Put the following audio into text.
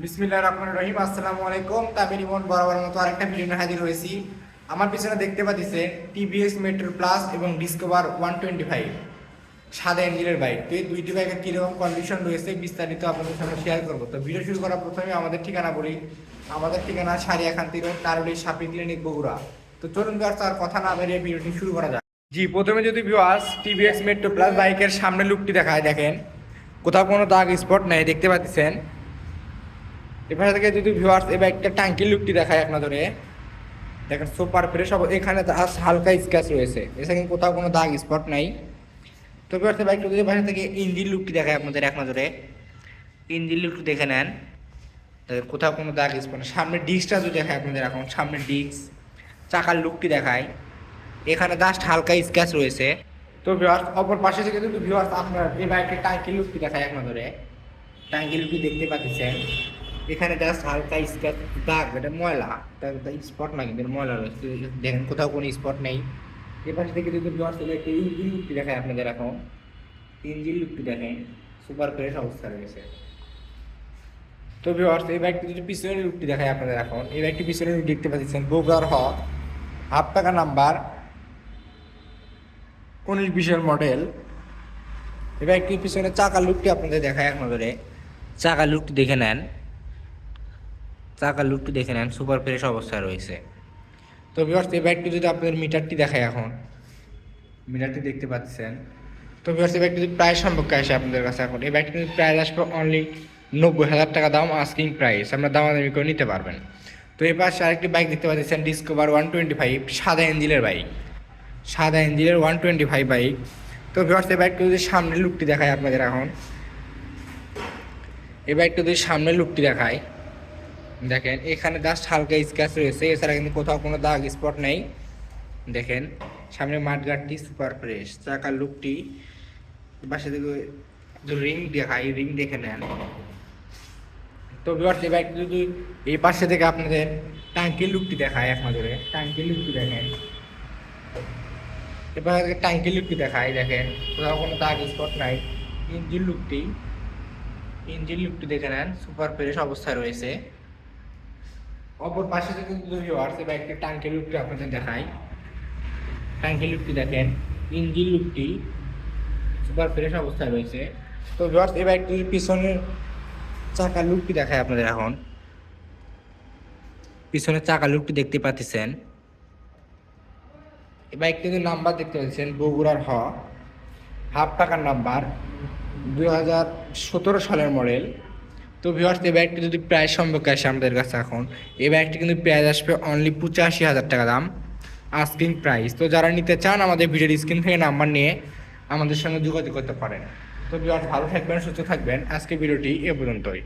বিসমিল্লাহ রহমান রহিম, আসসালামু আলাইকুম। তামির ইমন বরাবর মতো আরেকটা ভিডিও হাজির হয়েছি। আমার পিছনে দেখতে পাচ্ছেন টিভিএস মেট্রো প্লাস এবং ডিসকভার ওয়ান টোয়েন্টি ফাইভ সাদা ইঞ্জিনের বাইক তো এই দুইটি বাইকের কীরকম কন্ডিশন রয়েছে বিস্তারিত আপনাদের সাথে শেয়ার করব। তো ভিডিও শুরু করার প্রথমে আমাদের ঠিকানা বলি। আমাদের ঠিকানা সারিয়াখান্তি রোড তারুলি সাপি ক্লিনিক বগুড়া। তো চলুন আর কথা না বেরিয়ে ভিডিওটি শুরু করা যাক। জি, প্রথমে যদি ভিউয়ার্স টিভিএস মেট্রো প্লাস বাইকের সামনে লুকটি দেখায়, দেখেন। কোথাও কোনো দাগ স্পট নেই, দেখতে পাচ্ছেন। এখানে থেকে যদি ভিউয়ার্স এই বাইকটা ট্যাঙ্কির লুকটি দেখায় এক নজরে দেখেন সুপার ফ্রেশ সব এখানে জাস্ট হালকা স্ক্র্যাচ রয়েছে। এখানে কোথাও কোনো দাগ স্পট নাই। তো ভিউয়ার্স এই বাইকটা যদি বাইরে থেকে ইঞ্জিন লুকটি দেখায় আপনাদের এক নজরে। ইঞ্জিন লুকটি দেখে নেন। তাদের কোথাও কোনো দাগ স্পট নেই। সামনে ডিস্কটা যদি দেখায় আপনাদের এখন, সামনে ডিস্ক চাকার লুকটি দেখায়। এখানে জাস্ট হালকা স্ক্র্যাচ রয়েছে। তো ভিউয়ার্স অপর পাশে থেকে যদি ভিউয়ার্স আপনার এই বাইকের ট্যাঙ্কির লুকটি দেখায় এক নজরে। ট্যাঙ্কির লুকটি দেখতে পাচ্ছেন। এখানে জাস্ট হালকা স্ক্র্যাচ দাগ, এটা ময়লা। স্পট না কিন্তু ময়লা রয়েছে। দেখেন, কোথাও কোনো স্পট নেই। এপাশ থেকে যদি ভিউয়ার্স একটা ইঞ্জিন লুকটি দেখায় আপনাদের এখন। ইঞ্জিন লুকটি দেখেন, সুপার ফ্রেশ অবস্থা রয়েছে। তো ভিউয়ার্স এই বাইকটি যদি পিছনের লুকটি দেখায় আপনাদের এখন, এই বাইকটি পিছনের লুক দেখতে পাচ্ছেন বোগার হ হাফ টাকা নাম্বার, উনিশ বিশের মডেল এই বাইকটির পিছনে চাকার লুকটি আপনাদের দেখায় এক নজরে চাকার লুকটি দেখে নেন। চাকার লুকটি দেখে নেন সুপার ফ্রেশ অবস্থায় রয়েছে। তো ভিউয়ার্স এই বাইকটি যদি আপনাদের মিটারটি দেখায় এখন। মিটারটি দেখতে পাচ্ছেন। তো ভিউয়ার্স এই বাইকটি যদি প্রাইস সম্পর্কে আসে আপনাদের কাছে এখন এই বাইকটি প্রাইস আসবে অনলি নব্বই হাজার টাকা দাম আস্কিং প্রাইস আপনার দাম দামাদামি করে নিতে পারবেন। তো এই পাশে আরেকটি বাইক দেখতে পাচ্ছেন ডিসকভার ওয়ান টোয়েন্টি ফাইভ সাদা ইঞ্জিনের বাইক সাদা ইঞ্জিনের ওয়ান টোয়েন্টি ফাইভ বাইক তো ভিউয়ার্স এই বাইকটি যদি সামনের লুকটি দেখায় আপনাদের এখন। এই বাইকটা যদি সামনের লুকটি দেখায় দেখেন, এখানে জাস্ট হালকা স্ক্র্যাচ রয়েছে, এছাড়া কিন্তু কোথাও কোনো দাগ স্পট নেই। দেখেন, সামনে মাঠগাটটি সুপার ফ্রেশ চাকার লুকটি, পাশে থেকে রিং দেখায় রিং দেখে নেন। তো ভিউয়ার্স এই বাইকটি যদি এই পাশে থেকে আপনাদের ট্যাঙ্কির লুকটি দেখায় এক নজরে ট্যাঙ্কির লুকটি দেখেন। এবার ট্যাঙ্কির লুকটি দেখায়, দেখেন, কোথাও কোনো দাগ স্পট নাই ইঞ্জিন লুকটি ইঞ্জিন লুকটি দেখে নেন সুপার ফ্রেশ অবস্থায় রয়েছে। অপর পাশে যদি ভিউয়ার্স বাইকটির ট্যাঙ্কির লুকটি আপনাদের দেখাই। ট্যাঙ্কির লুকটি দেখেন, ইঞ্জিন লুকটি সুপার ফ্রেশ অবস্থায় রয়েছে। তো ভিউয়ার্স এই বাইকটির পিছনের চাকার লুকটি দেখায় আপনাদের এখন। পিছনের চাকার লুকটি দেখতে পাচ্ছেন। এই বাইকটিতে নাম্বার দেখতে পাচ্ছেন, বগুড়ার হ। হাফ টাকার নাম্বার দুই হাজার সতেরো সালের মডেল তো ভিওয়ার্স এই ব্যাগটি যদি প্রায় সম্পর্কে আসে আমাদের কাছে এখন, এই ব্যাগটি কিন্তু প্রাইস আসবে অনলি পঁচাশি হাজার টাকা দাম আস্কিং প্রাইস তো যারা নিতে চান আমাদের ভিডিওর স্ক্রিন থেকে নাম্বার নিয়ে আমাদের সঙ্গে যোগাযোগ করতে পারেন। তো ভিওয়ার্স ভালো থাকবেন, সুস্থ থাকবেন। আজকে ভিডিওটি এ পর্যন্তই।